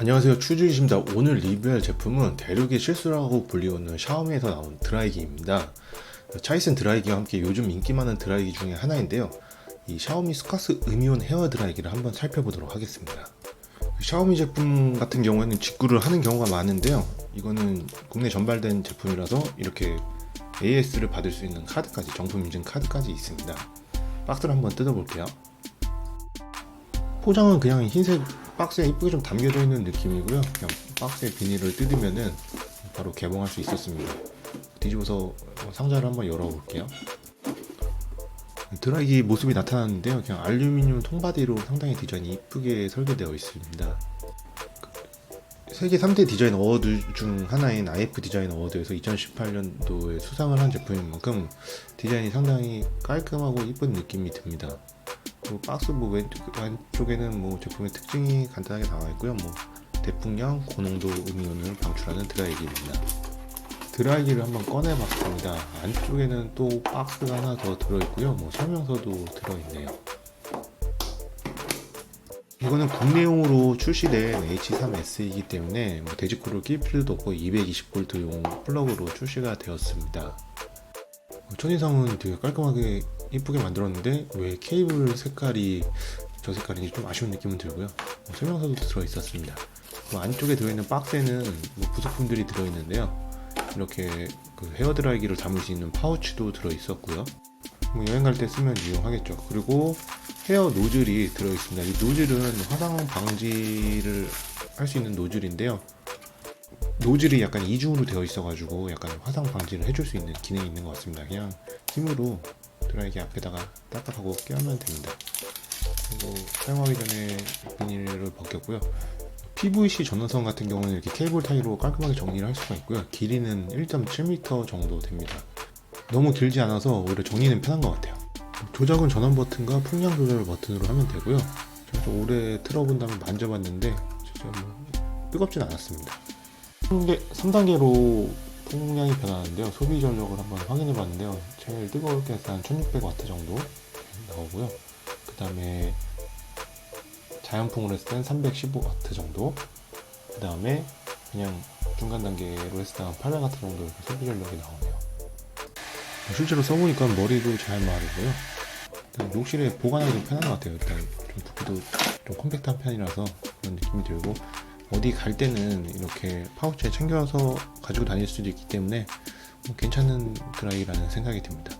안녕하세요. 추주이십니다. 오늘 리뷰할 제품은 대륙의 실수라고 불리우는 샤오미에서 나온 드라이기입니다. 차이슨 드라이기와 함께 요즘 인기 많은 드라이기 중에 하나인데요. 이 샤오미 스카스 음이온 헤어 드라이기를 한번 살펴보도록 하겠습니다. 샤오미 제품 같은 경우에는 직구를 하는 경우가 많은데요. 이거는 국내 전발된 제품이라서 이렇게 AS를 받을 수 있는 카드까지 정품 인증 카드까지 있습니다. 박스를 한번 뜯어볼게요 포장은 그냥 흰색 박스에 이쁘게 좀 담겨져 있는 느낌이고요. 그냥 박스의 비닐을 뜯으면은 바로 개봉할 수 있었습니다. 뒤집어서 상자를 한번 열어볼게요. 드라이기 모습이 나타났는데요. 그냥 알루미늄 통바디로 상당히 디자인이 이쁘게 설계되어 있습니다. 세계 3대 디자인 어워드 중 하나인 IF 디자인 어워드에서 2018년도에 수상을 한 제품인 만큼 디자인이 상당히 깔끔하고 이쁜 느낌이 듭니다. 그리고 박스 뭐 왼쪽, 왼쪽에는 뭐 제품의 특징이 간단하게 나와 있고요. 뭐 대풍량, 고농도 음이온을 방출하는 드라이기입니다. 드라이기를 한번 꺼내봤습니다. 안쪽에는 또 박스가 하나 더 들어있고요. 뭐 설명서도 들어있네요. 이거는 국내용으로 출시된 H3S이기 때문에 뭐 돼지코를 낄 필요도 없고 220V용 플러그로 출시가 되었습니다. 첫인상은 되게 깔끔하게 이쁘게 만들었는데 왜 케이블 색깔이 저 색깔인지 좀 아쉬운 느낌은 들고요. 뭐 설명서도 들어 있었습니다. 뭐 안쪽에 들어있는 박스에는 뭐 부속품들이 들어 있는데요. 이렇게 그 헤어 드라이기를 담을 수 있는 파우치도 들어 있었고요. 뭐 여행 갈 때 쓰면 유용하겠죠. 그리고 헤어 노즐이 들어 있습니다. 이 노즐은 화상 방지를 할 수 있는 노즐인데요. 노즐이 약간 이중으로 되어 있어가지고 약간 화상 방지를 해줄 수 있는 기능이 있는 것 같습니다. 그냥 힘으로 드라이기 앞에다가 딱딱하고 껴면 됩니다. 그리고 사용하기 전에 비닐을 벗겼고요. PVC 전원선 같은 경우는 이렇게 케이블 타이로 깔끔하게 정리를 할 수가 있고요. 길이는 1.7m 정도 됩니다. 너무 길지 않아서 오히려 정리는 편한 것 같아요. 조작은 전원 버튼과 풍량 조절 버튼으로 하면 되고요. 좀 오래 틀어본 다음에 만져봤는데 진짜 뭐 뜨겁진 않았습니다. 3단계로 풍량이 변하는데요. 소비 전력을 한번 확인해 봤는데요. 제일 뜨거울 때는 한 1600W 정도 나오고요. 그 다음에 자연풍으로 했을 때는 315W 정도. 그 다음에 그냥 중간 단계로 했을 때는 800W 정도 이렇게 소비 전력이 나오네요. 실제로 써보니까 머리도 잘 마르고요. 욕실에 보관하기 좀 편한 것 같아요. 일단 좀 부피도 좀 컴팩트한 편이라서 그런 느낌이 들고 어디 갈 때는 이렇게 파우치에 챙겨서 가지고 다닐 수도 있기 때문에 뭐 괜찮은 드라이라는 생각이 듭니다.